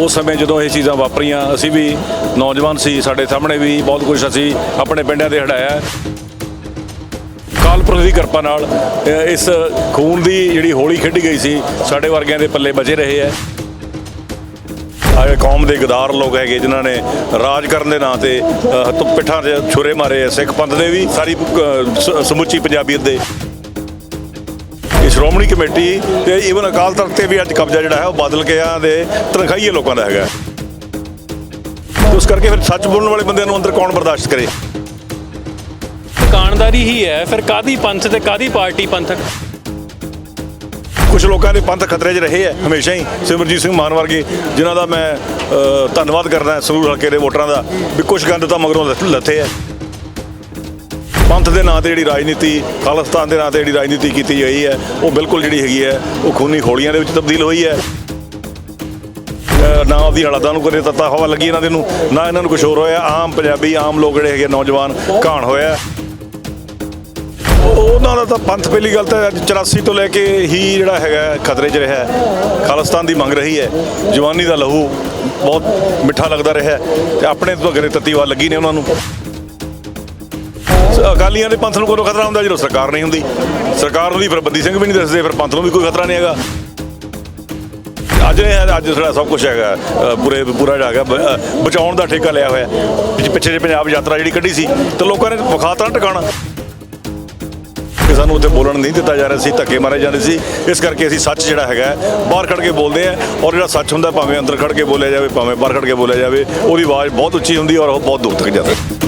ਉਸ ਸਮੇਂ ਜਦੋਂ ਇਹ ਚੀਜ਼ਾਂ ਵਾਪਰੀਆਂ ਅਸੀਂ ਵੀ ਨੌਜਵਾਨ ਸੀ ਸਾਡੇ ਸਾਹਮਣੇ ਵੀ ਬਹੁਤ ਕੁਝ ਅਸੀਂ ਆਪਣੇ ਪਿੰਡਾਂ ਦੇ ਹਟਾਇਆ। ਕਾਲਪੁਰਖ ਦੀ ਕਿਰਪਾ ਨਾਲ ਇਸ ਖੂਨ ਦੀ ਜਿਹੜੀ ਹੋਲੀ ਖੇਡੀ ਗਈ ਸੀ ਸਾਡੇ ਵਰਗਿਆਂ ਦੇ ਪੱਲੇ ਬਚੇ ਰਹੇ ਹੈ। ਆਏ ਕੌਮ ਦੇ ਗਦਾਰ ਲੋਕ ਹੈਗੇ ਜਿਨ੍ਹਾਂ ਨੇ ਰਾਜ ਕਰਨ ਦੇ ਨਾਂ ਤੇ ਅ, ਹੱਥੋਂ ਪਿੱਠਾਂ 'ਚ ਛੁਰੇ ਮਾਰੇ ਆ ਸਿੱਖ ਪੰਥ ਦੇ ਵੀ ਸਾਰੀ ਸਮੁੱਚੀ ਪੰਜਾਬੀਅਤ ਦੇ। ਸ਼੍ਰੋਮਣੀ ਕਮੇਟੀ ਤੇ ਈਵਨ ਅਕਾਲ ਤਖਤ ਤੇ ਵੀ ਅੱਜ ਕਬਜ਼ਾ ਜਿਹੜਾ ਹੈ ਉਹ ਬਦਲ ਕੇ ਆ ਦੇ ਤਨਖਾਹੀਏ ਲੋਕਾਂ ਦਾ ਹੈਗਾ। ਉਸ ਕਰਕੇ ਫਿਰ ਸੱਚ ਬੋਲਣ ਵਾਲੇ ਬੰਦਿਆਂ ਨੂੰ ਅੰਦਰ ਕੌਣ ਬਰਦਾਸ਼ਤ ਕਰੇ? ਦੁਕਾਨਦਾਰੀ ਹੀ ਹੈ ਫਿਰ ਕਾਦੀ ਪੰਥ ਤੇ ਕਾਦੀ ਪਾਰਟੀ ਪੰਥਕ ਕੁਝ ਲੋਕਾਂ ਦੇ ਪੰਥ ਖਤਰੇ 'ਚ ਰਹੇ ਹੈ ਹਮੇਸ਼ਾ ਹੀ। ਸਿਮਰਜੀਤ ਸਿੰਘ ਮਾਨ ਵਰਗੇ ਜਿਨ੍ਹਾਂ ਦਾ ਮੈਂ ਧੰਨਵਾਦ ਕਰਦਾ ਸੰਗਰੂਰ ਹਲਕੇ ਦੇ ਵੋਟਰਾਂ ਦਾ ਵੀ ਕੁਝ ਗੰਦ ਤਾਂ ਮਗਰੋਂ ਲੱਥ- ਲੱਥੇ ਹੈ। ਪੰਥ ਦੇ ਨਾਂ ਤੇ ਜਿਹੜੀ ਰਾਜਨੀਤੀ, ਖਾਲਿਸਤਾਨ ਦੇ ਨਾਂ ਤੇ ਜਿਹੜੀ ਰਾਜਨੀਤੀ ਕੀਤੀ ਗਈ ਹੈ, ਉਹ ਬਿਲਕੁਲ ਜਿਹੜੀ ਹੈਗੀ ਹੈ, ਉਹ ਖੂਨੀ ਖੋਲੀਆਂ ਦੇ ਵਿੱਚ ਤਬਦੀਲ ਹੋਈ ਹੈ। ਨਾ ਆਪਦੀ ਹਾਲਾਤਾਂ ਨੂੰ ਕਦੇ ਤੱਤਾ ਹਵਾ ਲੱਗੀ ਇਹਨਾਂ ਦੇ ਨੂੰ, ਨਾ ਇਹਨਾਂ ਨੂੰ ਕੁਝ ਹੋਰ ਹੋਇਆ। ਆਮ ਪੰਜਾਬੀ, ਆਮ ਲੋਕ ਜਿਹੜੇ ਹੈਗੇ ਨੌਜਵਾਨ ਘਾਣ ਹੋਇਆ। ਉਹਨਾਂ ਦਾ ਤਾਂ ਪੰਥ ਪਹਿਲੀ ਗੱਲ ਤਾਂ ਅੱਜ 84 ਤੋਂ ਲੈ ਕੇ ਹੀ ਜਿਹੜਾ ਹੈਗਾ ਖਤਰੇ 'ਚ ਰਿਹਾ ਹੈ। ਖਾਲਿਸਤਾਨ ਦੀ ਮੰਗ ਰਹੀ ਹੈ। ਜਵਾਨੀ ਦਾ ਲਹੂ ਬਹੁਤ ਮਿੱਠਾ ਲੱਗਦਾ ਰਿਹਾ ਹੈ ਤੇ ਆਪਣੇ ਤੋਂ ਅਗਰੇ ਤੱਤੀਵਾ ਲੱਗੀ ਨੇ ਉਹਨਾਂ ਨੂੰ। ਅਕਾਲੀਆਂ ਦੇ ਪੰਥ ਨੂੰ ਕੋਈ ਖਤਰਾ ਹੁੰਦਾ ਜਦੋਂ ਸਰਕਾਰ ਨਹੀਂ ਹੁੰਦੀ? ਸਰਕਾਰ ਨੂੰ ਵੀ ਫਿਰ ਬੰਦੀ ਸਿੰਘ ਵੀ ਨਹੀਂ ਦੱਸਦੇ, ਫਿਰ ਪੰਥ ਨੂੰ ਵੀ ਕੋਈ ਖਤਰਾ ਨਹੀਂ ਹੈਗਾ। ਅੱਜ ਇਹ ਅੱਜ ਸਾਡਾ ਸਭ ਕੁਝ ਹੈਗਾ। ਪੂਰੇ, ਪੂਰਾ ਜਿਹੜਾ ਹੈਗਾ ਬਚਾਉਣ ਦਾ ਠੇਕਾ ਲਿਆ ਹੋਇਆ। ਪਿੱਛੇ- ਪਿੱਛੇ ਜੇ ਪੰਜਾਬ ਯਾਤਰਾ ਜਿਹੜੀ ਕੱਢੀ ਸੀ, ਤੇ ਲੋਕਾਂ ਨੇ ਵਿਖਾਤਾ ਨਾ ਟਿਕਾਣਾ। ਕਿ ਸਾਨੂੰ ਉੱਥੇ ਬੋਲਣ ਨਹੀਂ ਦਿੱਤਾ ਜਾ ਰਿਹਾ ਸੀ, ਧੱਕੇ ਮਾਰੇ ਜਾਂਦੇ ਸੀ। ਇਸ ਕਰਕੇ ਅਸੀਂ ਸੱਚ ਜਿਹੜਾ ਹੈਗਾ, ਬਾਹਰ ਖੜ ਕੇ ਬੋਲਦੇ ਆ ਔਰ ਜਿਹੜਾ ਸੱਚ ਹੁੰਦਾ, ਭਾਵੇਂ ਅੰਦਰ ਖੜ ਕੇ ਬੋਲਿਆ ਜਾਵੇ, ਭਾਵੇਂ ਬਾਹਰ ਖੜ ਕੇ ਬੋਲਿਆ ਜਾਵੇ, ਉਹਦੀ ਆਵਾਜ਼ ਬਹੁਤ ਉੱਚੀ ਹੁੰਦੀ ਔਰ ਉਹ ਬਹੁਤ ਦੂਰ ਤੱਕ ਜਾਂਦੀ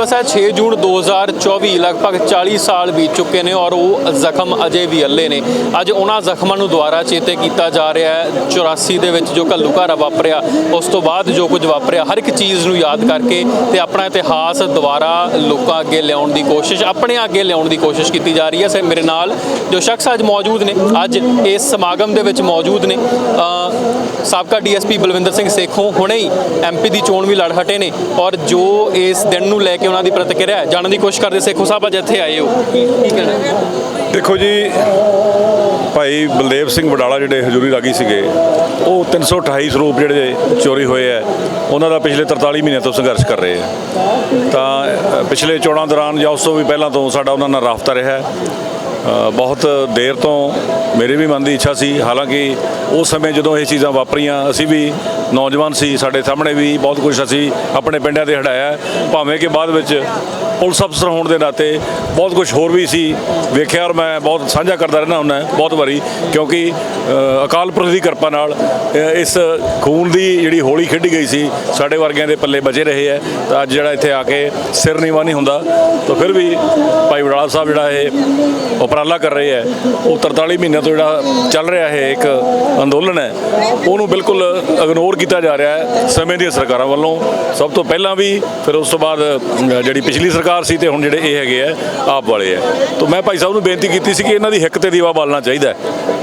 ਦਿਵਸ ਹੈ 6 ਜੂਨ 2024 ਲਗਭਗ 40 ਸਾਲ ਬੀਤ ਚੁੱਕੇ ਨੇ ਔਰ ਉਹ ਜ਼ਖਮ ਅਜੇ ਵੀ ਅੱਲੇ ਨੇ। ਅੱਜ ਉਹਨਾਂ ਜ਼ਖਮਾਂ ਨੂੰ ਦੁਬਾਰਾ ਚੇਤੇ ਕੀਤਾ ਜਾ ਰਿਹਾ ਹੈ। 84 ਦੇ ਵਿੱਚ ਜੋ ਘੱਲੂਘਾਰਾ ਵਾਪਰਿਆ ਉਸ ਤੋਂ ਬਾਅਦ ਜੋ ਕੁਝ ਵਾਪਰਿਆ ਹਰ ਇੱਕ ਚੀਜ਼ ਨੂੰ ਯਾਦ ਕਰਕੇ ਤੇ ਆਪਣਾ ਇਤਿਹਾਸ ਦੁਬਾਰਾ ਲੋਕਾਂ ਅੱਗੇ ਲਿਆਉਣ ਦੀ ਕੋਸ਼ਿਸ਼ ਆਪਣੇ ਅੱਗੇ ਲਿਆਉਣ ਦੀ ਕੋਸ਼ਿਸ਼ ਕੀਤੀ ਜਾ ਰਹੀ ਹੈ। ਸੇ ਮੇਰੇ ਨਾਲ ਜੋ ਸ਼ਖਸ ਅੱਜ ਮੌਜੂਦ ਨੇ ਅੱਜ ਇਸ ਸਮਾਗਮ ਦੇ ਵਿੱਚ ਮੌਜੂਦ ਨੇ ਅ, ਸਾਬਕਾ ਡੀਐਸਪੀ ਬਲਵਿੰਦਰ ਸਿੰਘ ਸੇਖੋਂ ਹੁਣੇ ਹੀ ਐਮਪੀ ਦੀ ਚੋਣ ਵੀ ਲੜ ਹਟੇ ਨੇ ਔਰ ਜੋ ਇਸ ਦਿਨ ਨੂੰ ਲੈ ਕੇ ਉਹਨਾਂ ਦੀ ਪ੍ਰਤੀਕਿਰਿਆ ਜਾਣਨ ਦੀ ਕੋਸ਼ਿਸ਼ ਕਰਦੇ ਸੇਖੋਂ ਸਾਹਿਬ, ਅੱਜ ਇੱਥੇ ਆਏ ਹੋ। ਦੇਖੋ ਜੀ, ਭਾਈ ਬਲਦੇਵ ਸਿੰਘ ਵਡਾਲਾ ਜਿਹੜੇ ਹਜ਼ੂਰੀ ਰਾਗੀ ਸੀਗੇ, ਉਹ 328 ਸਰੂਪ ਜਿਹੜੇ ਚੋਰੀ ਹੋਏ ਆ, ਉਹਨਾਂ ਦਾ ਪਿਛਲੇ 43 ਮਹੀਨਿਆਂ ਤੋਂ ਸੰਘਰਸ਼ ਕਰ ਰਹੇ ਆ। ਤਾਂ ਪਿਛਲੇ ਚੋਣਾਂ ਦੌਰਾਨ ਜਾਂ ਉਸ ਤੋਂ ਵੀ ਪਹਿਲਾਂ ਤੋਂ ਸਾਡਾ ਉਹਨਾਂ ਨਾਲ ਰਾਬਤਾ ਰਿਹਾ ਬਹੁਤ ਦੇਰ ਤੋਂ ਮੇਰੇ ਵੀ ਮਨ ਦੀ ਇੱਛਾ ਸੀ। ਹਾਲਾਂਕਿ ਉਸ ਸਮੇਂ ਜਦੋਂ ਇਹ ਚੀਜ਼ਾਂ ਵਾਪਰੀਆਂ, ਅਸੀਂ ਵੀ ਨੌਜਵਾਨ ਸੀ, ਸਾਡੇ ਸਾਹਮਣੇ ਵੀ ਬਹੁਤ ਕੁਝ ਅਸੀਂ ਆਪਣੇ ਪਿੰਡਾਂ 'ਤੇ ਹਟਾਇਆ। ਭਾਵੇਂ ਕਿ ਬਾਅਦ ਵਿੱਚ ਪੁਲਿਸ ਅਫਸਰ ਹੋਣ ਦੇ ਨਾਤੇ ਬਹੁਤ ਕੁਝ ਹੋਰ ਵੀ ਸੀ। ਵੇਖਿਆ ਔਰ ਮੈਂ ਬਹੁਤ ਸਾਂਝਾ ਕਰਦਾ ਰਹਿਣਾ ਹੁੰਦਾ, ਬਹੁਤ ਵਾਰੀ, ਕਿਉਂਕਿ ਅਕਾਲ ਪੁਰਖ ਦੀ ਕਿਰਪਾ ਨਾਲ ਇਸ ਖੂਨ ਦੀ ਜਿਹੜੀ ਹੋਲੀ ਖੇਡੀ ਗਈ ਸੀ, ਸਾਡੇ ਵਰਗਿਆਂ ਦੇ ਪੱਲੇ ਬਚੇ ਰਹੇ ਹੈ। ਤਾਂ ਅੱਜ ਜਿਹੜਾ ਇੱਥੇ ਆ ਕੇ ਸਿਰ ਨੀਵਾ ਨਹੀਂ ਹੁੰਦਾ, ਤਾਂ ਫਿਰ ਵੀ ਭਾਈ ਵਡਾਲਾ ਸਾਹਿਬ ਜਿਹੜਾ ਇਹ ਉਪਰਾਲਾ ਕਰ ਰਹੇ ਹੈ। ਉਹ 43 ਮਹੀਨਿਆਂ ਤੋਂ ਜਿਹੜਾ ਚੱਲ ਰਿਹਾ ਹੈ ਇੱਕ ਅੰਦੋਲਨ ਹੈ, ਉਹਨੂੰ ਬਿਲਕੁਲ ਇਗਨੋਰ ਕੀਤਾ ਜਾ ਰਿਹਾ ਹੈ ਸਮੇਂ ਦੀਆਂ ਸਰਕਾਰਾਂ ਵੱਲੋਂ। ਸਭ ਤੋਂ ਪਹਿਲਾਂ ਵੀ, ਫਿਰ ਉਸ ਤੋਂ ਬਾਅਦ ਜਿਹੜੀ ਪਿਛਲੀ ਸਰਕਾਰ ਸੀ ਤੇ ਹੁਣ ਜਿਹੜੇ ਇਹ ਹੈਗੇ ਆ ਆਪ ਵਾਲੇ ਆ ਤਾਂ ਮੈਂ ਭਾਈ ਸਾਹਿਬ ਨੂੰ ਬੇਨਤੀ ਕੀਤੀ ਸੀ ਕਿ ਇਹਨਾਂ ਦੀ ਹਿੱਕ ਤੇ ਦੀਵਾ ਬਾਲਣਾ ਚਾਹੀਦਾ ਹੈ।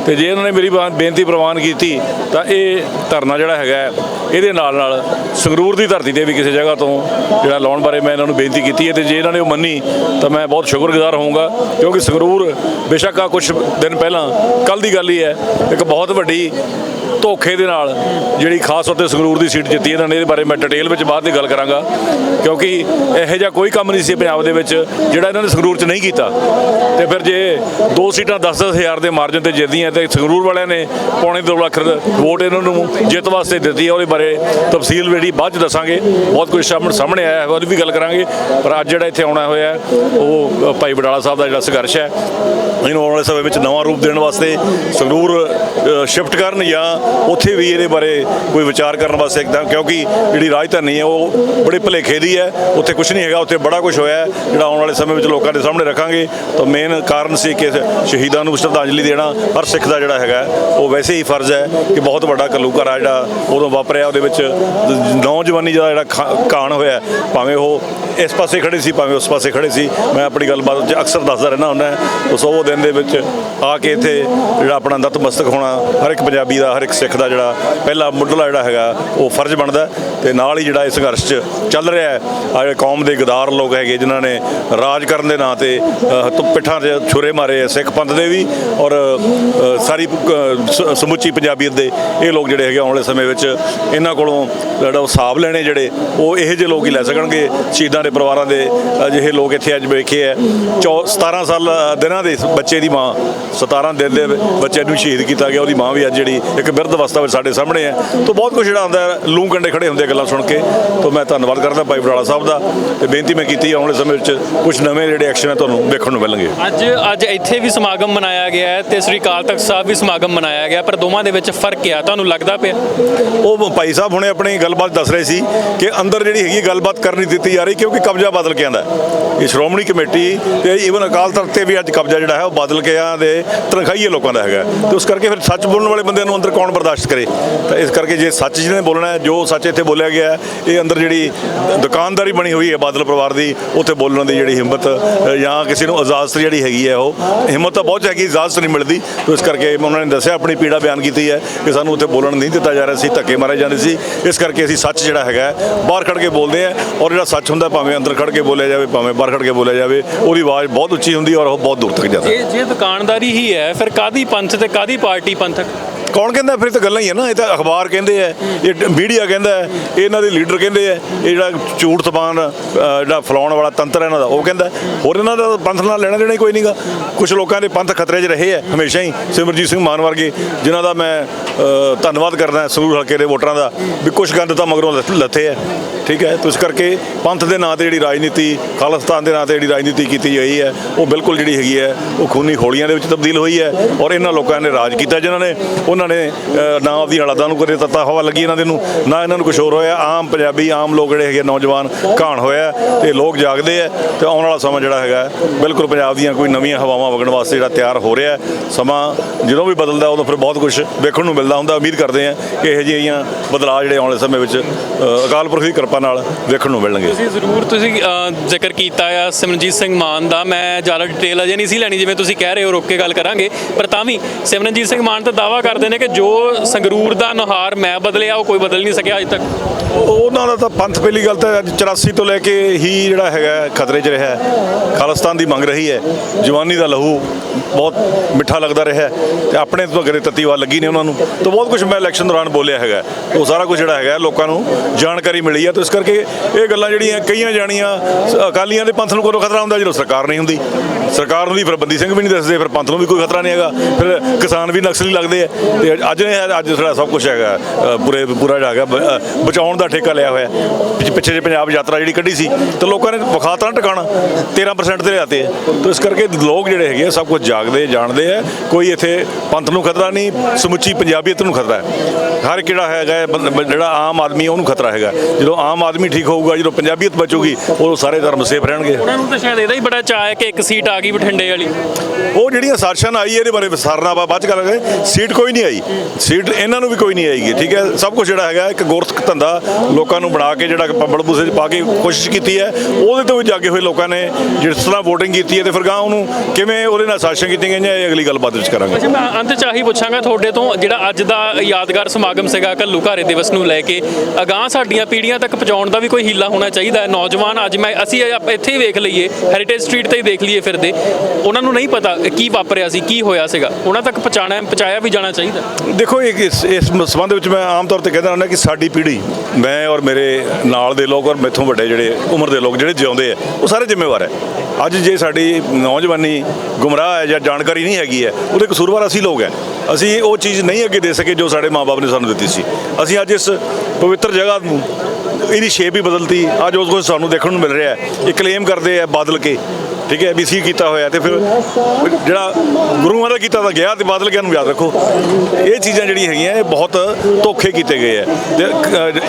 ਤੇ ਜੇ ਇਹਨਾਂ ਨੇ ਮੇਰੀ ਬਾ- ਬੇਨਤੀ ਪ੍ਰਵਾਨ ਕੀਤੀ, ਤਾਂ ਇਹ ਧਰਨਾ ਜਿਹੜਾ ਹੈਗਾ ਇਹਦੇ ਨਾਲ ਨਾਲ ਸੰਗਰੂਰ ਦੀ ਧਰਤੀ ਤੇ ਵੀ ਕਿਸੇ ਜਗ੍ਹਾ ਤੋਂ ਜਿਹੜਾ ਲਾਉਣ ਬਾਰੇ ਮੈਂ ਇਹਨਾਂ ਨੂੰ ਬੇਨਤੀ ਕੀਤੀ ਹੈ ਤੇ ਜੇ ਇਹਨਾਂ ਨੇ ਉਹ ਮੰਨੀ ਤਾਂ ਮੈਂ ਬਹੁਤ ਸ਼ੁਕਰਗੁਜ਼ਾਰ ਹੋਊਂਗਾ, ਕਿਉਂਕਿ ਸੰਗਰੂਰ ਬੇਸ਼ੱਕ ਆ ਕੁਝ ਦਿਨ ਪਹਿਲਾਂ ਕੱਲ ਦੀ ਗੱਲ ਹੀ ਹੈ, ਇੱਕ ਬਹੁਤ ਵੱਡੀ ਧੋਖੇ ਦੇ ਨਾਲ ਜਿਹੜੀ ਖਾਸ ਤੌਰ ਤੇ ਸੰਗਰੂਰ ਦੀ ਸੀਟ ਜਿੱਤੀ ਇਹਨਾਂ ਨੇ ਇਹਦੇ ਬਾਰੇ ਮੈਂ ਡਿਟੇਲ ਵਿੱਚ ਬਾਅਦ ਦੀ ਗੱਲ ਕਰਾਂਗਾ। ਕਿਉਂਕਿ ਇਹੋ ਜਿਹਾ ਕੋਈ ਕੰਮ ਨਹੀਂ ਸੀ ਪੰਜਾਬ ਦੇ ਵਿੱਚ, ਜਿਹੜਾ ਇਹਨਾਂ ਨੇ ਸੰਗਰੂਰ 'ਚ ਨਹੀਂ ਕੀਤਾ। ਤੇ ਫਿਰ ਜੇ ਦੋ ਸੀਟਾਂ 10-10 ਹਜ਼ਾਰ ਦੇ ਮਾਰਜਨ ਤੇ ਜਿੱਤਦੀਆਂ ਤੇ ਸੰਗਰੂਰ ਵਾਲਿਆਂ ਨੇ ਪੌਣੇ 2 ਲੱਖ ਵੋਟ ਇਹਨਾਂ ਨੂੰ ਜਿੱਤ ਵਾਸਤੇ ਦਿੱਤੀ ਹੈ ਉਹਦੇ ਬਾਰੇ ਤਫਸੀਲ ਜਿਹੜੀ ਬਾਅਦ 'ਚ ਦੱਸਾਂਗੇ। ਬਹੁਤ ਕੁਝ ਸਾਹਮਣੇ ਸਾਹਮਣੇ ਆਇਆ ਹੈ ਉਹਦੀ ਵੀ ਗੱਲ ਕਰਾਂਗੇ। ਪਰ ਅੱਜ ਜਿਹੜਾ ਇੱਥੇ ਆਉਣਾ ਹੋਇਆ, ਉਹ ਭਾਈ ਵਡਾਲਾ ਸਾਹਿਬ ਦਾ ਜਿਹੜਾ ਸੰਘਰਸ਼ ਹੈ, ਇਹਨੂੰ ਆਉਣ ਵਾਲੇ ਸਮੇਂ ਵਿੱਚ ਨਵਾਂ ਰੂਪ ਦੇਣ ਵਾਸਤੇ ਸੰਗਰੂਰ ਸ਼ਿਫਟ ਕਰਨ ਜਾਂ ਉੱਥੇ ਵੀ ਇਹਦੇ ਬਾਰੇ ਕੋਈ ਵਿਚਾਰ ਕਰਨ ਵਾਸਤੇ ਇੱਕਦਮ ਕਿਉਂਕਿ ਜਿਹੜੀ ਰਾਜਧਾਨੀ ਹੈ, ਉਹ ਬੜੇ ਭਲੇਖੇ ਦੀ ਹੈ। ਉੱਥੇ ਕੁਝ ਨਹੀਂ ਹੈਗਾ, ਉੱਥੇ ਬੜਾ ਕੁਝ ਹੋਇਆ ਜਿਹੜਾ ਆਉਣ ਵਾਲੇ ਸਮੇਂ ਵਿੱਚ ਲੋਕਾਂ ਦੇ ਸਾਹਮਣੇ ਰੱਖਾਂਗੇ। ਤਾਂ ਮੇਨ ਕਾਰਨ ਸੀ ਕਿ ਸ਼ਹੀਦਾਂ ਨੂੰ ਸ਼ਰਧਾਂਜਲੀ ਦੇਣਾ, ਹਰ ਸਿੱਖ ਦਾ ਜਿਹੜਾ ਹੈਗਾ ਉਹ ਵੈਸੇ ਹੀ ਫਰਜ਼ ਹੈ ਕਿ ਬਹੁਤ ਵੱਡਾ ਘੱਲੂਘਾਰਾ ਜਿਹੜਾ ਉਦੋਂ ਵਾਪਰਿਆ, ਉਹਦੇ ਵਿੱਚ ਨੌਜਵਾਨੀ ਦਾ ਜਿਹੜਾ ਖਾ- ਘਾਣ ਹੋਇਆ ਭਾਵੇਂ ਉਹ ਇਸ ਪਾਸੇ ਖੜੇ ਸੀ, ਭਾਵੇਂ ਉਸ ਪਾਸੇ ਖੜੇ ਸੀ। ਮੈਂ ਆਪਣੀ ਗੱਲਬਾਤ 'ਚ ਅਕਸਰ ਦੱਸਦਾ ਰਹਿਣਾ ਹੁੰਦਾ ਉਸ ਉਹ ਦਿਨ ਦੇ ਵਿੱਚ ਆ ਕੇ ਇੱਥੇ ਜਿਹੜਾ ਆਪਣਾ ਨਤਮਸਤਕ ਹੋਣਾ, ਹਰ ਇੱਕ ਪੰਜਾਬੀ ਦਾ, ਹਰ ਇੱਕ ਸਿੱਖ ਦਾ ਜਿਹੜਾ ਪਹਿਲਾ ਮੁੱਢਲਾ ਜਿਹੜਾ ਹੈਗਾ, ਉਹ ਫਰਜ਼ ਬਣਦਾ ਹੈ ਤੇ ਨਾਲ ਹੀ ਜਿਹੜਾ ਇਸ ਸੰਘਰਸ਼ 'ਚ ਚੱਲ ਰਿਹਾ ਹੈ ਆ ਜਿਹੜੇ ਕੌਮ ਦੇ ਗਦਾਰ ਲੋਕ ਹੈਗੇ, ਜਿਨ੍ਹਾਂ ਨੇ ਰਾਜ ਕਰਨ ਦੇ ਨਾਂ ਤੇ ਪਿੱਠਾਂ 'ਤੇ ਛੁਰੇ ਮਾਰੇ ਆ ਸਿੱਖ ਪੰਥ ਦੇ ਵੀ ਔਰ ਸਾਰੀ ਸਮੁੱਚੀ ਪੰਜਾਬੀਅਤ ਦੇ ਇਹ ਲੋਕ ਜਿਹੜੇ ਹੈਗੇ, ਆਉਣ ਵਾਲੇ ਸਮੇਂ ਵਿੱਚ ਇਹਨਾਂ ਕੋਲੋਂ ਜਿਹੜਾ ਉਹ ਹਿਸਾਬ ਲੈਣੇ ਜਿਹੜੇ, ਉਹ ਇਹੋ ਜਿਹੇ ਲੋਕ ਹੀ ਲੈ ਸਕਣਗੇ, ਸ਼ਹੀਦਾਂ ਦੇ ਪਰਿਵਾਰਾਂ ਦੇ ਅਜਿਹੇ ਲੋਕ ਇੱਥੇ ਅੱਜ ਵੇਖੇ ਹੈ। ਚੌ 17 ਸਾਲ ਦਿਨਾਂ ਦੇ ਬੱਚੇ ਦੀ ਮਾਂ 17 ਦਿਨ ਦੇ ਬੱਚੇ ਨੂੰ ਸ਼ਹੀਦ ਕੀਤਾ ਗਿਆ, ਉਹਦੀ ਮਾਂ ਵੀ ਅੱਜ ਜਿਹੜੀ ਇੱਕ ਬਿਰਧ ਅਵਸਥਾ ਵਿੱਚ ਸਾਡੇ ਸਾਹਮਣੇ ਹੈ। ਤਾਂ ਬਹੁਤ ਕੁਝ ਜਿਹੜਾ ਹੁੰਦਾ ਹੈ, ਲੂੰ ਕੰਡੇ ਖੜੇ ਹੁੰਦੇ ਆ ਗੱਲਾਂ ਸੁਣ ਕੇ। ਤਾਂ ਮੈਂ ਧੰਨਵਾਦ ਕਰਦਾ ਭਾਈ ਬਰਾੜਾ ਸਾਹਿਬ ਦਾ ਤੇ ਬੇਨਤੀ ਮੈਂ ਕੀਤੀ ਆਉਣ ਵਾਲੇ ਸਮੇਂ ਵਿੱਚ ਕੁਝ ਨਵੇਂ ਜਿਹੜੇ ਐਕਸ਼ਨ ਹੈ ਤੁਹਾਨੂੰ ਵੇਖਣ ਨੂੰ ਮਿਲਣਗੇ। ਅੱਜ ਅੱਜ ਇੱਥੇ ਵੀ ਸਮਾਗਮ ਮਨਾਇਆ ਗਿਆ ਹੈ ਤੇ ਸ੍ਰੀ ਅਕਾਲ ਤਖਤ ਸਾਹਿਬ ਵੀ ਸਮਾਗਮ ਮਨਾਇਆ ਗਿਆ ਪਰ ਦੋਵਾਂ ਦੇ ਵਿੱਚ ਫ਼ਰਕ ਆ ਤੁਹਾਨੂੰ ਲੱਗਦਾ ਪਿਆ? ਉਹ ਭਾਈ ਸਾਹਿਬ ਹੁਣੇ ਆਪਣੀ ਗੱਲਬਾਤ ਦੱਸ ਰਹੇ ਸੀ ਕਿ ਅੰਦਰ ਜਿਹੜੀ ਹੈਗੀ ਗੱਲਬਾਤ ਕਰ ਨਹੀਂ ਦਿੱਤੀ ਜਾ ਰਹੀ ਕਿਉਂਕਿ ਕਬਜ਼ਾ ਬਦਲ ਕੇ ਆਂਦਾ ਇਹ ਸ਼੍ਰੋਮਣੀ ਕਮੇਟੀ ਤੇ ਈਵਨ ਅਕਾਲ ਤਖਤ ਤੇ ਵੀ ਅੱਜ ਕਬਜ਼ਾ ਜਿਹੜਾ ਹੈ ਉਹ ਬਦਲ ਕੇ ਆਂਦੇ ਤਨਖਾਹੀਏ ਲੋਕਾਂ ਦਾ ਹੈਗਾ ਤੇ ਉਸ ਕਰਕੇ ਫਿਰ ਸੱਚ ਬੋਲਣ ਵਾਲੇ ਬੰਦਿਆਂ ਨੂੰ ਅੰਦਰ ਕੌਣ ਬਰਦਾਸ਼ਤ ਕਰੇ? ਤਾਂ ਇਸ ਕਰਕੇ ਜੇ ਸੱਚ ਜਿਹਨੇ ਬੋਲਣਾ ਹੈ, ਜੋ ਸੱਚ ਇੱਥੇ ਬੋਲਿਆ ਗਿਆ ਇਹ ਅੰਦਰ ਜਿਹੜੀ ਦੁਕਾਨਦਾਰੀ ਬਣੀ ਹੋਈ ਹੈ ਬਾਦਲ ਪਰਿਵਾਰ ਦੀ, ਉੱਥੇ ਬੋਲਣ ਦੀ ਜਿਹੜੀ ਹਿੰਮਤ ਜਾਂ ਕਿਸੇ ਨੂੰ ਇਜਾਜ਼ਤ ਜਿਹੜੀ ਹੈਗੀ ਹੈ ਉਹ, ਹਿੰਮਤ ਤਾਂ ਬਹੁਤ ਹੈਗੀ ਇਜਾਜ਼ਤ ਨਹੀਂ ਮਿਲਦੀ। ਤੇ ਇਸ ਕਰਕੇ ਉਹਨਾਂ ਨੇ ਦੱਸਿਆ, ਆਪਣੀ ਪੀੜਾ ਬਿਆਨ ਕੀਤੀ ਹੈ ਕਿ ਸਾਨੂੰ ਉੱਥੇ ਬੋਲਣ ਨਹੀਂ ਦਿੱਤਾ ਜਾ ਰਿਹਾ ਸੀ, ਧੱਕੇ ਮਾਰੇ ਜਾਂਦੇ ਸੀ। ਇਸ ਕਰਕੇ ਅਸੀਂ ਸੱਚ ਜਿਹੜਾ ਹੈਗਾ ਬਾਹਰ ਖੜ ਕੇ ਬੋਲਦੇ ਆ ਔਰ ਜਿਹੜਾ ਸੱਚ ਹੁੰਦਾ ਭਾਵੇਂ ਅੰਦਰ ਖੜ ਕੇ ਬੋਲਿਆ ਜਾਵੇ, ਭਾਵੇਂ ਬਾਹਰ ਖੜ ਕੇ ਬੋਲਿਆ ਜਾਵੇ, ਉਹਦੀ ਆਵਾਜ਼ ਬਹੁਤ ਉੱਚੀ ਹੁੰਦੀ ਔਰ ਉਹ ਬਹੁਤ ਦੂਰ ਤੱਕ ਜਾਂਦਾ ਜੇ ਜੇ ਦੁਕਾਨਦਾਰੀ ਹੀ ਹੈ, ਫਿਰ ਕਾਦੀ ਪੰਥ ਤੇ ਕਾਦੀ ਪਾਰਟੀ ਪੰਥਕ? ਕੌਣ ਕਹਿੰਦਾ? ਫਿਰ ਤਾਂ ਗੱਲਾਂ ਹੀ ਹੈ ਨਾ ਇਹ ਤਾਂ ਅਖਬਾਰ ਕਹਿੰਦੇ ਆ ਇਹ ਮੀਡੀਆ ਕਹਿੰਦਾ ਹੈ, ਇਹ ਇਹਨਾਂ ਦੇ ਲੀਡਰ ਕਹਿੰਦੇ ਆ ਇਹ ਜਿਹੜਾ ਝੂਠ ਤਬਾਨ ਜਿਹੜਾ ਫਲਾਉਣ ਵਾਲਾ ਤੰਤਰ ਇਹਨਾਂ ਦਾ ਉਹ ਕਹਿੰਦਾ ਹੋਰ ਇਹਨਾਂ ਦਾ ਪੰਥ ਨਾਲ ਲੈਣਾ ਦੇਣਾ ਹੀ ਕੋਈ ਨਹੀਂਗਾ ਕੁਝ ਲੋਕਾਂ ਦੇ ਪੰਥ ਖਤਰੇ 'ਚ ਰਹੇ ਆ ਹਮੇਸ਼ਾ ਹੀ। ਸਿਮਰਜੀਤ ਸਿੰਘ ਮਾਨ ਵਰਗੇ ਜਿਨ੍ਹਾਂ ਦਾ ਮੈਂ ਧੰਨਵਾਦ ਕਰਦਾ ਸੰਗਰੂਰ ਹਲਕੇ ਦੇ ਵੋਟਰਾਂ ਦਾ ਵੀ ਕੁਝ ਗੰਦ ਤਾਂ ਮਗਰੋਂ ਲੱਥ- ਲੱਥੇ ਆ। ਠੀਕ ਹੈ? ਤੇ ਇਸ ਕਰਕੇ ਪੰਥ ਦੇ ਨਾਂ ਤੇ ਜਿਹੜੀ ਰਾਜਨੀਤੀ ਖਾਲਿਸਤਾਨ ਦੇ ਨਾਂ ਤੇ ਜਿਹੜੀ ਰਾਜਨੀਤੀ ਕੀਤੀ ਗਈ ਹੈ ਉਹ ਬਿਲਕੁਲ ਜਿਹੜੀ ਹੈਗੀ ਹੈ ਉਹ ਖੂਨੀ ਖੋਲੀਆਂ ਦੇ ਵਿੱਚ ਤਬਦੀਲ ਹੋਈ ਹੈ ਔਰ ਇਹਨਾਂ ਲੋਕਾਂ ਨੇ ਰਾਜ ਕੀਤਾ ਜਿਨ੍ਹਾਂ ਨੇ ਉਹਨਾਂ ਨੇ ਨਾ ਆਪਦੀ ਹਾਲਾਤਾਂ ਨੂੰ ਕਦੇ ਤੱਤਾ ਹਵਾ ਲੱਗੀ ਇਹਨਾਂ ਦੇ ਨੂੰ, ਨਾ ਇਹਨਾਂ ਨੂੰ ਕੁਝ ਹੋਰ ਹੋਇਆ। ਆਮ ਪੰਜਾਬੀ, ਆਮ ਲੋਕ ਜਿਹੜੇ ਹੈਗੇ ਨੌਜਵਾਨ ਘਾਣ ਹੋਇਆ ਤੇ ਲੋਕ ਜਾਗਦੇ ਆ ਤੇ ਆਉਣ ਵਾਲਾ ਸਮਾਂ ਜਿਹੜਾ ਹੈਗਾ ਬਿਲਕੁਲ ਪੰਜਾਬ ਦੀਆਂ ਕੋਈ ਨਵੀਆਂ ਹਵਾਵਾਂ ਵਗਣ ਵਾਸਤੇ ਜਿਹੜਾ ਤਿਆਰ ਹੋ ਰਿਹਾ ਸਮਾਂ ਜਦੋਂ ਵੀ ਬਦਲਦਾ, ਉਦੋਂ ਫਿਰ ਬਹੁਤ ਕੁਝ ਵੇਖਣ ਨੂੰ ਮਿਲਦਾ ਹੁੰਦਾ। ਉਮੀਦ ਕਰਦੇ ਆ ਕਿ ਇਹੋ ਜਿਹੀਆਂ ਬਦਲਾਅ ਜਿਹੜੇ ਆਉਣ ਵਾਲੇ ਸਮੇਂ ਵਿੱਚ ਅਕਾਲ ਪੁਰਖ ਦੀ ਕਿਰਪਾ ਨਾਲ ਵੇਖਣ ਨੂੰ ਮਿਲਣਗੇ। ਤੁਸੀਂ ਜ਼ਰੂਰ ਤੁਸੀਂ ਜ਼ਿਕਰ ਕੀਤਾ ਆ ਸਿਮਰਨਜੀਤ ਸਿੰਘ ਮਾਨ ਦਾ। ਮੈਂ ਜ਼ਿਆਦਾ ਡਿਟੇਲ ਅਜੇ ਨਹੀਂ ਸੀ ਲੈਣੀ, ਜਿਵੇਂ ਤੁਸੀਂ ਕਹਿ ਰਹੇ ਹੋ, ਰੁੱਕ ਕੇ ਗੱਲ ਕਰਾਂਗੇ। ਪਰ ਤਾਂ ਵੀ ਸਿਮਰਨਜੀਤ ਸਿੰਘ ਮਾਨ ਤਾਂ ਦਾਵਾ ਕਰਦੇ ਨੇ ਕਿ ਜੋ ਸੰਗਰੂਰ ਦਾ ਨੁਹਾਰ ਮੈਂ ਬਦਲਿਆ, ਉਹ ਕੋਈ ਬਦਲ ਨਹੀਂ ਸਕਿਆ ਅਜੇ ਤੱਕ। ਉਹਨਾਂ ਦਾ ਤਾਂ ਪੰਥ ਪਹਿਲੀ ਗੱਲ ਤਾਂ ਅੱਜ 84 ਤੋਂ ਲੈ ਕੇ ਹੀ ਜਿਹੜਾ ਹੈਗਾ ਖਤਰੇ 'ਚ ਰਿਹਾ ਖਾਲਿਸਤਾਨ ਦੀ ਮੰਗ ਰਹੀ ਹੈ। ਜਵਾਨੀ ਦਾ ਲਹੂ ਬਹੁਤ ਮਿੱਠਾ ਲੱਗਦਾ ਰਿਹਾ ਹੈ ਤੇ ਆਪਣੇ ਤੋਂ ਅਗਰੇ ਤਤੀਵਾ ਲੱਗੀ ਨੇ ਉਹਨਾਂ ਨੂੰ। ਤਾਂ ਬਹੁਤ ਕੁਝ ਮੈਂ ਇਲੈਕਸ਼ਨ ਦੌਰਾਨ ਬੋਲਿਆ ਹੈਗਾ ਉਹ ਸਾਰਾ ਕੁਝ ਜਿਹੜਾ ਹੈਗਾ ਲੋਕਾਂ ਨੂੰ ਜਾਣਕਾਰੀ ਮਿਲੀ ਹੈ। ਤਾਂ ਇਸ ਕਰਕੇ ਇਹ ਗੱਲਾਂ ਜਿਹੜੀਆਂ ਕਈਆਂ ਜਾਣੀਆਂ, ਅਕਾਲੀਆਂ ਦੇ ਪੰਥ ਨੂੰ ਕੋਈ ਖਤਰਾ ਹੁੰਦਾ, ਜਦੋਂ ਸਰਕਾਰ ਨਹੀਂ ਹੁੰਦੀ। ਸਰਕਾਰ ਨੂੰ ਵੀ ਫਿਰ ਬੰਦੀ ਸਿੰਘ ਵੀ ਨਹੀਂ ਦੱਸਦੇ, ਫਿਰ ਪੰਥ ਨੂੰ ਵੀ ਕੋਈ ਖਤਰਾ ਨਹੀਂ ਹੈਗਾ। ਫਿਰ ਕਿਸਾਨ ਵੀ ਨਕਸਲੀ ਲੱਗਦੇ ਆ ਤੇ ਅੱਜ ਨੇ ਅੱਜ ਸਾਡਾ ਸਭ ਕੁਝ ਹੈਗਾ ਪੂਰੇ ਪੂਰਾ ਹੈਗਾ ਬਚਾਉਣ ਦਾ ਠੇਕਾ ਲਿਆ ਹੋਇਆ। ਪਿੱਛੇ- ਜੇ ਪੰਜਾਬ ਯਾਤਰਾ ਜਿਹੜੀ ਕੱਢੀ ਸੀ ਤੇ ਲੋਕਾਂ ਨੇ ਵਿਖਾਤਾ ਟਿਕਾਣਾ 13% ਤੇ ਲਿਆਤੇ। ਤੇ ਇਸ ਕਰਕੇ ਲੋਕ ਜਿਹੜੇ ਹੈਗੇ ਸਭ ਕੁਝ ਜਾਗਦੇ ਜਾਣਦੇ ਆ। ਕੋਈ ਇੱਥੇ ਪੰਥ ਨੂੰ ਖਤਰਾ ਨਹੀਂ ਸਮੁੱਚੀ ਪੰਜਾਬੀਅਤ ਨੂੰ ਖਤਰਾ ਹੈ। ਹਰ ਕਿਹੜਾ ਹੈਗਾ ਜਿਹੜਾ ਆਮ ਆਦਮੀ ਉਹਨੂੰ ਖਤਰਾ ਹੈਗਾ। ਜਦੋਂ ਆਮ ਆਦਮੀ ਠੀਕ ਹੋਊਗਾ ਜਦੋਂ ਪੰਜਾਬੀਅਤ ਬਚੂਗੀ ਉਹ ਸਾਰੇ ਧਰਮ ਸੇਫ ਰਹਿਣਗੇ। ਉਹਨਾਂ ਨੂੰ ਤਾਂ ਸ਼ਾਇਦ ਇਹਦਾ ਹੀ ਬੜਾ ਚਾਅ ਹੈ ਕਿ ਇੱਕ ਸੀਟ ਆ ਗਈ ਬਠਿੰਡੇ ਵਾਲੀ। ਉਹ ਜਿਹੜੀਆਂ ਸਾਜ਼ਿਸ਼ਾਂ ਆਈ ਇਹਦੇ ਬਾਰੇ ਵਿਸਥਾਰਨਾ ਆਪਾਂ ਬਾਅਦ ਚ ਕਰਾਂਗੇ। ਸੀਟ ਕੋਈ ਨਹੀਂ ਆਈ। ਸੀਟ ਇਹਨਾਂ ਨੂੰ ਵੀ ਕੋਈ ਨਹੀਂ ਆਏਗੀ ਠੀਕ ਹੈ? ਸਭ ਕੁਝ ਜਿਹੜਾ ਹੈਗਾ, ਇੱਕ ਗੁਰਤ ਧੰਦਾ ਲੋਕਾਂ ਨੂੰ ਬਣਾ ਕੇ ਜਿਹੜਾ ਪੰਬਲ ਬੂਸੇ 'ਚ ਪਾ ਕੇ ਕੋਸ਼ਿਸ਼ ਕੀਤੀ ਹੈ। ਉਹਦੇ ਤੋਂ ਵੀ ਜਾਗੇ ਹੋਏ ਲੋਕਾਂ ਨੇ ਜਿਸ ਤਰ੍ਹਾਂ ਵੋਟਿੰਗ ਕੀਤੀ ਹੈ ਤੇ ਫਿਰ ਗਾਂ ਉਹਨੂੰ ਕਿਵੇਂ ਉਹਦੇ ਨਾਲ ਸਾਜ਼ਿਸ਼ਾਂ ਕੀਤੀਆਂ ਗਈਆਂ ਇਹ ਅਗਲੀ ਗੱਲਬਾਤ ਵਿੱਚ ਕਰਾਂਗੇ। ਅੱਛਾ, ਮੈਂ ਅੰਤ ਚ ਆਹੀ ਪੁੱਛਾਂਗਾ ਤੁਹਾਡੇ ਤੋਂ, ਜਿਹੜਾ ਅੱਜ ਦਾ ਯਾਦਗਾਰ ਸਮਾਗਮ ਸੀਗਾ ਘੱਲੂ ਘਾਰੇ ਦਿਵਸ ਨੂੰ ਲੈ ਕੇ, ਅਗਾਹ ਸਾਡੀਆਂ ਪੀੜ੍ਹੀਆਂ ਤੱਕ ਪਹੁੰਚਾਉਣ ਦਾ ਵੀ ਕੋਈ ਹੀਲਾ ਹੋਣਾ ਚਾਹੀਦਾ ਹੈ? ਨੌਜਵਾਨ ਅੱਜ ਮੈਂ, ਅਸੀਂ ਇੱਥੇ ਹੀ ਵੇਖ ਲਈਏ ਹੈਰੀਟੇਜ ਸਟਰੀਟ ਤੇ ਹੀ ਦੇਖ ਲਈਏ ਫਿਰਦੇ। ਉਹਨਾਂ ਨੂੰ ਨਹੀਂ ਪਤਾ ਕੀ ਵਾਪਰਿਆ ਸੀ, ਕੀ ਹੋਇਆ ਸੀਗਾ। ਉਹਨਾਂ ਤੱਕ ਪਹੁੰਚਾਣਾ, ਪਹੁੰਚਾਇਆ ਵੀ ਜਾਣਾ ਚਾਹੀਦਾ। ਦੇਖੋ, ਇੱਕ ਇਸ ਇਸ ਸੰਬੰਧ ਵਿੱਚ ਮੈਂ ਆਮ ਤੌਰ ਤੇ ਕਹਿੰਦਾ ਹੁੰਦਾ ਕਿ ਸਾਡੀ ਪੀੜ੍ਹੀ, ਮੈਂ ਔਰ ਮੇਰੇ ਨਾਲ ਦੇ ਲੋਕ ਔਰ ਮੈਥੋਂ ਵੱਡੇ ਜਿਹੜੇ ਉਮਰ ਦੇ ਲੋਕ ਜਿਹੜੇ ਜਿਉਂਦੇ ਆ, ਉਹ ਸਾਰੇ ਜ਼ਿੰਮੇਵਾਰ ਹੈ ਅੱਜ ਜੇ ਸਾਡੀ ਨੌਜਵਾਨੀ ਗੁੰਮਰਾਹ ਹੈ ਜਾਂ ਜਾਣਕਾਰੀ ਨਹੀਂ ਹੈਗੀ ਹੈ ਉਹਦੇ ਕਸੂਰਵਾਰ ਅਸੀਂ ਲੋਕ ਹੈ ਅਸੀਂ ਉਹ ਚੀਜ਼ ਨਹੀਂ ਅੱਗੇ ਦੇ ਸਕੇ ਜੋ ਸਾਡੇ ਮਾਪੇ ਨੇ ਸਾਨੂੰ ਦਿੱਤੀ ਸੀ। ਅਸੀਂ ਅੱਜ ਇਸ ਪਵਿੱਤਰ ਜਗ੍ਹਾ ਨੂੰ, ਇਹਦੀ ਸ਼ੇਪ ਹੀ ਬਦਲਤੀ। ਅੱਜ ਉਸ ਕੁਝ ਸਾਨੂੰ ਦੇਖਣ ਨੂੰ ਮਿਲ ਰਿਹਾ ਹੈ। ਇਹ ਕਲੇਮ ਕਰਦੇ ਆ ਬਦਲ ਕੇ। ਠੀਕ ਹੈ ਬੀਸੀ ਕੀਤਾ ਹੋਇਆ ਤੇ ਫਿਰ ਜਿਹੜਾ ਗੁਰੂਆਂ ਦਾ ਕੀਤਾ ਤਾਂ ਗਿਆ ਤੇ ਬਾਦਲ ਗਿਆ ਨੂੰ ਯਾਦ ਰੱਖੋ। ਇਹ ਚੀਜ਼ਾਂ ਜਿਹੜੀਆਂ ਹੈਗੀਆਂ, ਇਹ ਬਹੁਤ ਧੋਖੇ ਕੀਤੇ ਗਏ ਆ ਤੇ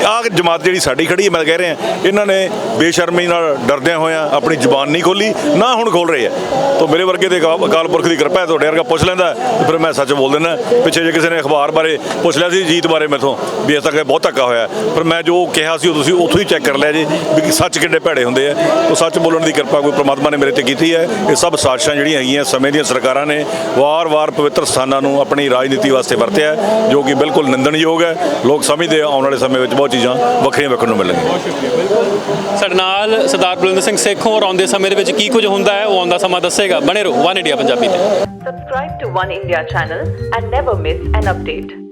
ਆਹ ਜਮਾਤ ਜਿਹੜੀ ਸਾਡੀ ਖੜੀ ਹੈ, ਮੈਂ ਕਹਿ ਰਿਹਾ, ਇਹਨਾਂ ਨੇ ਬੇਸ਼ਰਮੀ ਨਾਲ ਡਰਦਿਆਂ ਹੋਇਆਂ ਆਪਣੀ ਜ਼ੁਬਾਨ ਨਹੀਂ ਖੋਲੀ ਨਾ ਹੁਣ ਖੋਲ ਰਹੇ ਆ ਤਾਂ ਮੇਰੇ ਵਰਗੇ ਦੇ ਅਕਾਲ ਪੁਰਖ ਦੀ ਕਿਰਪਾ ਹੈ, ਤੁਹਾਡੇ ਵਰਗਾ ਪੁੱਛ ਲੈਂਦਾ ਫਿਰ ਮੈਂ ਸੱਚ ਬੋਲ ਦਿੰਦਾ ਪਿੱਛੇ ਜੇ ਕਿਸੇ ਨੇ ਅਖਬਾਰ ਬਾਰੇ ਪੁੱਛ ਲਿਆ ਸੀ, ਜੀਤ ਬਾਰੇ ਮੈਥੋਂ, ਵੀ ਇਸ ਤੱਕ ਬਹੁਤ ਧੱਕਾ ਹੋਇਆ ਪਰ ਮੈਂ ਜੋ ਕਿਹਾ ਸੀ, ਉਹ ਤੁਸੀਂ ਉੱਥੋਂ ਹੀ ਚੈੱਕ ਕਰ ਲਿਆ ਜੀ, ਵੀ ਸੱਚ ਕਿੰਨੇ ਭੈੜੇ ਹੁੰਦੇ ਆ ਉਹ ਸੱਚ ਬੋਲਣ ਦੀ ਕਿਰਪਾ ਕੋਈ ਪ੍ਰਮਾਤਮਾ ਨੇ ਮੇਰੇ ਤੇ ਕੀਤੀ ਹੈ। ਇਹ ਸਭ ਸਾਜ਼ਿਸ਼ਾਂ ਜਿਹੜੀਆਂ ਹੈਗੀਆਂ ਸਮੇਂ ਦੀਆਂ ਸਰਕਾਰਾਂ ਨੇ ਵਾਰ-ਵਾਰ ਪਵਿੱਤਰ ਸਥਾਨਾਂ ਨੂੰ ਆਪਣੀ ਰਾਜਨੀਤੀ ਵਾਸਤੇ ਵਰਤਿਆ ਜੋ ਕਿ ਬਿਲਕੁਲ ਨਿੰਦਣਯੋਗ ਹੈ। ਲੋਕ ਸਮਝਦੇ ਆਉਣ ਵਾਲੇ ਸਮੇਂ ਵਿੱਚ ਬਹੁਤ ਚੀਜ਼ਾਂ ਵੱਖਰੀਆਂ ਵੇਖਣ ਨੂੰ ਮਿਲਣਗੀਆਂ। ਸਾਡੇ ਨਾਲ ਸਰਦਾਰ ਬਲਵਿੰਦਰ ਸਿੰਘ ਸੇਖੋਂ ਔਰ ਆਉਂਦੇ ਸਮੇਂ ਦੇ ਵਿੱਚ ਕੀ ਕੁਝ ਹੁੰਦਾ ਹੈ ਉਹ ਆਉਂਦਾ ਸਮਾਂ ਦੱਸੇਗਾ। ਬਣੇ ਰਹੋ ਵਨ ਇੰਡੀਆ ਪੰਜਾਬੀ ਤੇ। Subscribe to One India channel and never miss an update.